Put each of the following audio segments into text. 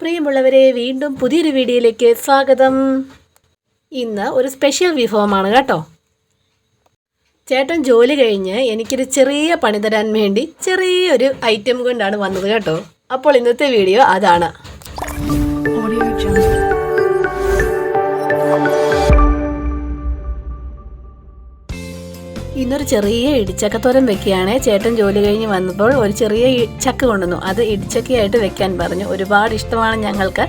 പ്രിയമുള്ളവരെ വീണ്ടും പുതിയൊരു വീഡിയോയിലേക്ക് സ്വാഗതം. ഇന്ന് ഒരു സ്പെഷ്യൽ വിഭവമാണ് കേട്ടോ. ചേട്ടൻ ജോലി കഴിഞ്ഞ് എനിക്കൊരു ചെറിയ പണി തരാൻ വേണ്ടി ചെറിയൊരു ഐറ്റം കൊണ്ടാണ് വന്നത് കേട്ടോ. അപ്പോൾ ഇന്നത്തെ വീഡിയോ അതാണ്. Audio ഇന്നൊരു ചെറിയ ഇടിച്ചക്കത്തോരൻ വെക്കുകയാണ്. ചേട്ടൻ ജോലി കഴിഞ്ഞ് വന്നപ്പോൾ ഒരു ചെറിയ ചക്ക കൊണ്ടുവന്നു. അത് ഇടിച്ചക്കയായിട്ട് വെക്കാൻ പറഞ്ഞു. ഒരുപാട് ഇഷ്ടമാണ് ഞങ്ങൾക്ക്.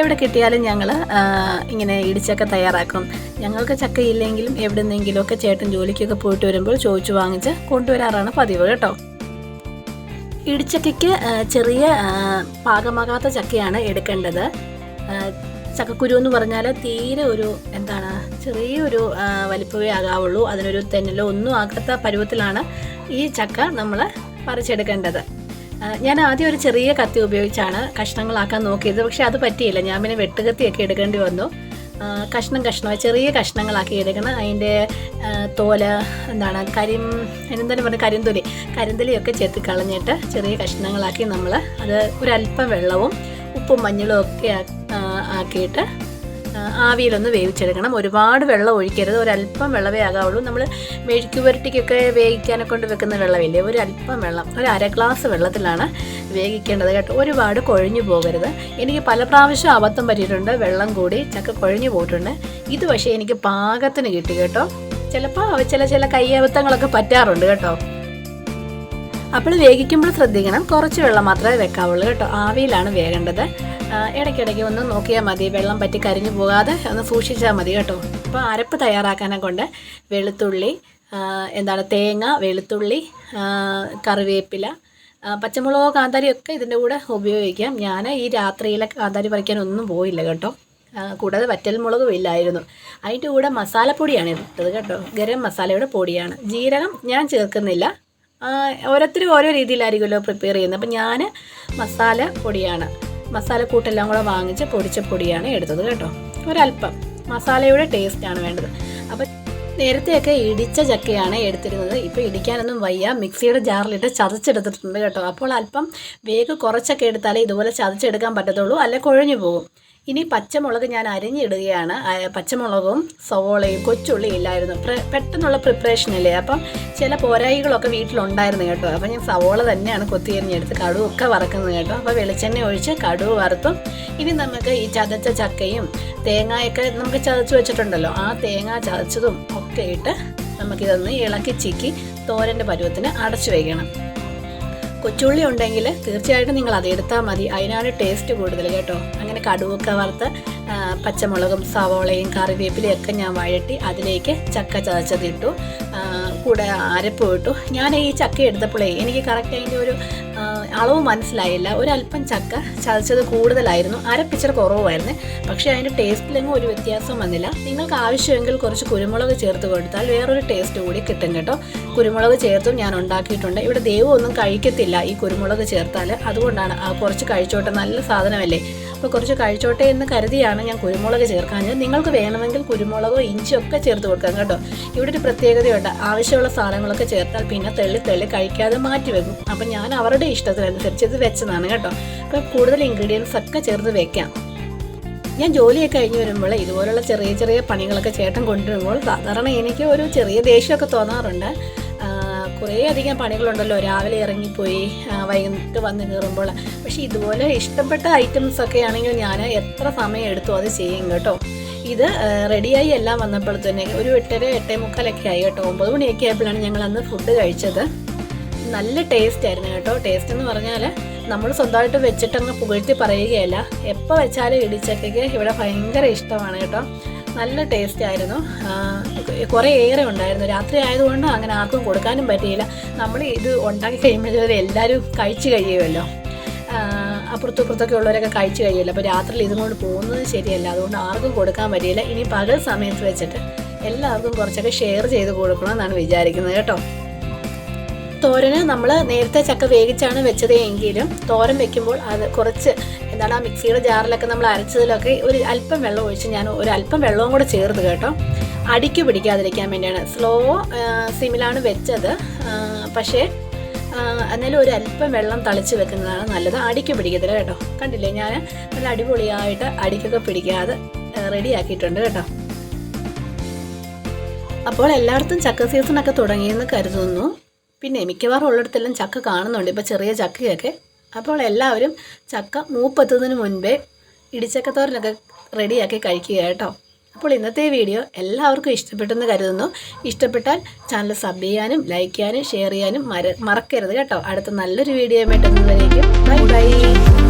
എവിടെ കിട്ടിയാലും ഞങ്ങൾ ഇങ്ങനെ ഇടിച്ചക്ക തയ്യാറാക്കും. ഞങ്ങൾക്ക് ചക്ക ഇല്ലെങ്കിലും എവിടെ നിന്നെങ്കിലുമൊക്കെ ചേട്ടൻ ജോലിക്കൊക്കെ പോയിട്ട് വരുമ്പോൾ ചോദിച്ചു വാങ്ങിച്ച് കൊണ്ടുവരാറാണ് പതിവ് കേട്ടോ. ഇടിച്ചക്കയ്ക്ക് ചെറിയ പാകമാകാത്ത ചക്കയാണ് എടുക്കേണ്ടത്. ചക്കക്കുരു എന്ന് പറഞ്ഞാൽ തീരെ ഒരു എന്താണ് ചെറിയൊരു വലിപ്പമേ ആകാവുള്ളൂ. അതിനൊരു തെന്നലോ ഒന്നും ആകാത്ത പരുവത്തിലാണ് ഈ ചക്ക നമ്മൾ പറിച്ചെടുക്കേണ്ടത്. ഞാൻ ആദ്യം ഒരു ചെറിയ കത്തി ഉപയോഗിച്ചാണ് കഷ്ണങ്ങളാക്കാൻ നോക്കിയത്. പക്ഷെ അത് പറ്റിയില്ല. ഞാൻ പിന്നെ വെട്ടുകത്തിയൊക്കെ എടുക്കേണ്ടി വന്നു. കഷ്ണം കഷ്ണം ചെറിയ കഷ്ണങ്ങളാക്കി എടുക്കണം. അതിന്റെ തോല എന്താണ് കരിം എന്താണ് പറയുക കരിന്തൊലി. കരിന്തൊലിയൊക്കെ ചെത്തി കളഞ്ഞിട്ട് ചെറിയ കഷ്ണങ്ങളാക്കി നമ്മൾ അത് ഒരല്പം വെള്ളവും ഉപ്പും മഞ്ഞളും ഒക്കെ ആക്കിയിട്ട് ആവിയിലൊന്ന് വേവിച്ചെടുക്കണം. ഒരുപാട് വെള്ളം ഒഴിക്കരുത്. ഒരല്പം വെള്ളമേ ആകാവുള്ളൂ. നമ്മൾ മെഴുക്ക് പുരട്ടിക്കൊക്കെ വേവിക്കാനൊക്കെ കൊണ്ട് വെക്കുന്ന വെള്ളമില്ലേ? ഒരല്പം വെള്ളം ഒരു അര ഗ്ലാസ് വെള്ളത്തിലാണ് വേവിക്കേണ്ടത് കേട്ടോ. ഒരുപാട് കൊഴിഞ്ഞു പോകരുത്. എനിക്ക് പല പ്രാവശ്യം അബദ്ധം പറ്റിയിട്ടുണ്ട്. വെള്ളം കൂടി ചക്ക കൊഴിഞ്ഞു പോയിട്ടുണ്ട്. ഇത് പക്ഷേ എനിക്ക് പാകത്തിന് കിട്ടി കേട്ടോ. ചിലപ്പോൾ ചില ചില കയ്യബദ്ധങ്ങളൊക്കെ പറ്റാറുണ്ട് കേട്ടോ. അപ്പോൾ വേവിക്കുമ്പോൾ ശ്രദ്ധിക്കണം. കുറച്ച് വെള്ളം മാത്രമേ വെക്കാവുള്ളൂ കേട്ടോ. ആവിയിലാണ് വേകേണ്ടത്. ഇടയ്ക്കിടയ്ക്ക് ഒന്ന് നോക്കിയാൽ മതി. വെള്ളം പറ്റി കരിഞ്ഞു പോകാതെ ഒന്ന് സൂക്ഷിച്ചാൽ മതി കേട്ടോ. അപ്പോൾ അരപ്പ് തയ്യാറാക്കാനെ കൊണ്ട് വെളുത്തുള്ളി എന്താണ് തേങ്ങ വെളുത്തുള്ളി കറിവേപ്പില പച്ചമുളകോ കാന്താരി ഒക്കെ ഇതിന്റെ കൂടെ ഉപയോഗിക്കാം. ഞാൻ ഈ രാത്രിയിലെ കാന്താരി പറിക്കാൻ ഒന്നും പോയില്ല കേട്ടോ. കൂടാതെ വറ്റൽ മുളകും ഇല്ലായിരുന്നു. അതിന്റെ കൂടെ മസാലപ്പൊടിയാണ് ഇട്ടത് കേട്ടോ. ഗരം മസാലയുടെ പൊടിയാണ്. ജീരകം ഞാൻ ചേർക്കുന്നില്ല. ഓരോരുത്തരും ഓരോ രീതിയിലായിരിക്കുമല്ലോ പ്രിപ്പയർ ചെയ്യുന്നത്. അപ്പം ഞാൻ മസാല പൊടിയാണ്. മസാല കൂട്ടെല്ലാം കൂടെ വാങ്ങിച്ച് പൊടിച്ച പൊടിയാണ് എടുത്തത് കേട്ടോ. ഒരല്പം മസാലയുടെ ടേസ്റ്റാണ് വേണ്ടത്. അപ്പം നേരത്തെയൊക്കെ ഇടിച്ച ചക്കയാണ് എടുത്തിരുന്നത്. ഇപ്പോൾ ഇടിക്കാനൊന്നും വയ്യ. മിക്സിയുടെ ജാറിലിട്ട് ചതച്ചെടുത്തിട്ടുണ്ട് കേട്ടോ. അപ്പോൾ അല്പം വേഗം കുറച്ചൊക്കെ എടുത്താലേ ഇതുപോലെ ചതച്ചെടുക്കാൻ പറ്റത്തുള്ളൂ. അല്ലെ കുഴഞ്ഞു പോകും. ഇനി പച്ചമുളക് ഞാൻ അരിഞ്ഞിടുകയാണ്. പച്ചമുളകും സവോളയും കൊച്ചുള്ളി ഇല്ലായിരുന്നു. പെട്ടെന്നുള്ള പ്രിപ്പറേഷൻ അല്ലേ? അപ്പം ചില പോരായികളൊക്കെ വീട്ടിലുണ്ടായിരുന്നു കേട്ടോ. അപ്പം ഞാൻ സവോള തന്നെയാണ് കൊത്തി അരിഞ്ഞെടുത്ത് കടുവൊക്കെ വറക്കുന്നത് കേട്ടോ. അപ്പോൾ വെളിച്ചെണ്ണ ഒഴിച്ച് കടുവ് വറുത്തും. ഇനി നമുക്ക് ഈ ചതച്ച ചക്കയും തേങ്ങയൊക്കെ നമുക്ക് ചതച്ച് വെച്ചിട്ടുണ്ടല്ലോ. ആ തേങ്ങ ചതച്ചതും ഒക്കെ ഇട്ട് നമുക്കിതൊന്ന് ഇളക്കി ചിക്കി തോരന്റെ പരുവത്തിന് അടച്ചു വയ്ക്കണം കൊച്ചുള്ളി ഉണ്ടെങ്കിൽ തീർച്ചയായിട്ടും നിങ്ങൾ അത് എടുത്താൽ മതി. അതിനാണ് ടേസ്റ്റ് കൂടുതൽ കേട്ടോ. അങ്ങനെ കടുവൊക്കെ വറുത്ത് പച്ചമുളകും സവോളയും കറിവേപ്പിലയും ഒക്കെ ഞാൻ വഴട്ടി അതിലേക്ക് ചക്ക ചതച്ചതിട്ടു. കൂടെ അരപ്പ് ഇട്ടു ഞാൻ ഈ ചക്ക എടുത്തപ്പോഴേ എനിക്ക് കറക്റ്റ് അതിന്റെ ഒരു അളവ് മനസ്സിലായില്ല. ഒരല്പം ചക്ക ചതച്ചത് കൂടുതലായിരുന്നു. അരപ്പിച്ചർ കുറവായിരുന്നു പക്ഷേ അതിന്റെ ടേസ്റ്റിലെങ്ങും ഒരു വ്യത്യാസം വന്നില്ല. നിങ്ങൾക്ക് ആവശ്യമെങ്കിൽ കുറച്ച് കുരുമുളക് ചേർത്ത് കൊടുത്താൽ വേറൊരു ടേസ്റ്റ് കൂടി കിട്ടും കേട്ടോ. കുരുമുളക് ചേർത്തും ഞാൻ ഉണ്ടാക്കിയിട്ടുണ്ട്. ഇവിടെ ദൈവം ഒന്നും കഴിക്കത്തില്ല ഈ കുരുമുളക് ചേർത്താൽ അതുകൊണ്ടാണ് ആ കുറച്ച് കഴിച്ചോട്ടെ. നല്ല സാധനമല്ലേ? അപ്പോൾ കുറച്ച് കഴിച്ചോട്ടെ എന്ന് കരുതിയാണ് ഞാൻ കുരുമുളക് ചേർക്കാഞ്ഞത്. നിങ്ങൾക്ക് വേണമെങ്കിൽ കുരുമുളകോ ഇഞ്ചിയോ ഒക്കെ ചേർത്ത് കൊടുക്കാം കേട്ടോ. ഇവിടെ ഒരു പ്രത്യേകതയുണ്ട്. ആവശ്യമുള്ള സാധനങ്ങളൊക്കെ ചേർത്താൽ പിന്നെ തെള്ളി തെള്ളി കഴിക്കാതെ മാറ്റി വെക്കും. അപ്പം ഞാൻ അവരുടെ ഇഷ്ടത്തിനനുസരിച്ച് ഇത് വെച്ചതാണ് കേട്ടോ. അപ്പോൾ കൂടുതൽ ഇൻഗ്രീഡിയൻസ് ഒക്കെ ചേർത്ത് വെക്കാം. ഞാൻ ജോലിയൊക്കെ കഴിഞ്ഞ് വരുമ്പോൾ ഇതുപോലുള്ള ചെറിയ ചെറിയ പണികളൊക്കെ ചേട്ടൻ കൊണ്ടുവരുമ്പോൾ സാധാരണ എനിക്ക് ഒരു ചെറിയ ദേഷ്യമൊക്കെ തോന്നാറുണ്ട്. കുറേ അധികം പണികളുണ്ടല്ലോ. രാവിലെ ഇറങ്ങിപ്പോയി വൈകിട്ട് വന്ന് കയറുമ്പോൾ പക്ഷേ ഇതുപോലെ ഇഷ്ടപ്പെട്ട ഐറ്റംസ് ഒക്കെ ആണെങ്കിൽ ഞാൻ എത്ര സമയം എടുത്തു അത് ചെയ്യും കേട്ടോ. ഇത് റെഡിയായി എല്ലാം വന്നപ്പോഴത്തേനെ ഒരു എട്ടര എട്ടേ മുക്കാലൊക്കെ ആയി കേട്ടോ. ഒമ്പത് മണിയൊക്കെ ആയപ്പോഴാണ് ഞങ്ങൾ അന്ന് ഫുഡ് കഴിച്ചത്. നല്ല ടേസ്റ്റ് ആയിരുന്നു കേട്ടോ. ടേസ്റ്റ് എന്ന് പറഞ്ഞാൽ നമ്മൾ സ്വന്തമായിട്ട് വെച്ചിട്ടങ്ങ് പുകഴ്ത്തി പറയുകയല്ല. എപ്പോൾ വെച്ചാലും ഇടിച്ചൊക്കെ ഇവിടെ ഭയങ്കര ഇഷ്ടമാണ് കേട്ടോ. നല്ല ടേസ്റ്റ് ആയിരുന്നു. കുറേ ഏറെ ഉണ്ടായിരുന്നു. രാത്രി ആയതുകൊണ്ട് അങ്ങനെ ആർക്കും കൊടുക്കാനും പറ്റിയില്ല. നമ്മൾ ഇത് ഉണ്ടാക്കി കഴിയുമ്പോഴത്തേക്കും എല്ലാവരും കഴിച്ചു കഴിയുമല്ലോ. അപ്പുറത്തും ഇപ്പുറത്തൊക്കെ ഉള്ളവരൊക്കെ കഴിച്ചു കഴിയില്ല. അപ്പോൾ രാത്രിയിൽ ഇതും കൊണ്ട് പോകുന്നത് ശരിയല്ല. അതുകൊണ്ട് ആർക്കും കൊടുക്കാൻ പറ്റിയില്ല. ഇനി പകൽ സമയത്ത് വെച്ചിട്ട് എല്ലാവർക്കും കുറച്ചൊക്കെ ഷെയർ ചെയ്ത് കൊടുക്കണം എന്നാണ് വിചാരിക്കുന്നത് കേട്ടോ. തോരന് നമ്മൾ നേരത്തെ ചക്ക വേവിച്ചാണ് വെച്ചത് എങ്കിലും തോരൻ വെക്കുമ്പോൾ അത് കുറച്ച് എന്താണ് ആ മിക്സിയുടെ ജാറിലൊക്കെ നമ്മൾ അരച്ചതിലൊക്കെ ഒരു അല്പം വെള്ളം ഒഴിച്ച് ഞാൻ ഒരു അല്പം വെള്ളവും കൂടെ ചേർത്ത് കേട്ടോ. അടിക്ക് പിടിക്കാതിരിക്കാൻ വേണ്ടിയാണ്. സ്ലോ സിമിലാണ് വെച്ചത്. പക്ഷേ എന്നാലും ഒരു അല്പം വെള്ളം തളിച്ച് വെക്കുന്നതാണ് നല്ലത്. അടിക്ക് പിടിക്കത്തില്ല കേട്ടോ. കണ്ടില്ലേ? ഞാൻ നല്ല അടിപൊളിയായിട്ട് അടിക്കൊക്കെ പിടിക്കാതെ റെഡിയാക്കിയിട്ടുണ്ട് കേട്ടോ. അപ്പോൾ എല്ലായിടത്തും ചക്ക സീസണൊക്കെ തുടങ്ങിയെന്ന് കരുതുന്നു. പിന്നെ മിക്കവാറും ഉള്ളിടത്തെല്ലാം ചക്ക കാണുന്നുണ്ട്. ഇപ്പോൾ ചെറിയ ചക്കയൊക്കെ. അപ്പോൾ എല്ലാവരും ചക്ക മൂപ്പെത്തുന്നതിന് മുൻപേ ഇടിച്ചക്കത്തോരനൊക്കെ റെഡിയാക്കി കഴിക്കുക കേട്ടോ. അപ്പോൾ ഇന്നത്തെ വീഡിയോ എല്ലാവർക്കും ഇഷ്ടപ്പെട്ടെന്ന് കരുതുന്നു. ഇഷ്ടപ്പെട്ടാൽ ചാനൽ സബ് ചെയ്യാനും ലൈക്ക് ചെയ്യാനും ഷെയർ ചെയ്യാനും മറക്കരുത് കേട്ടോ. അടുത്ത നല്ലൊരു വീഡിയോ ആയിട്ട് ബൈ ബൈ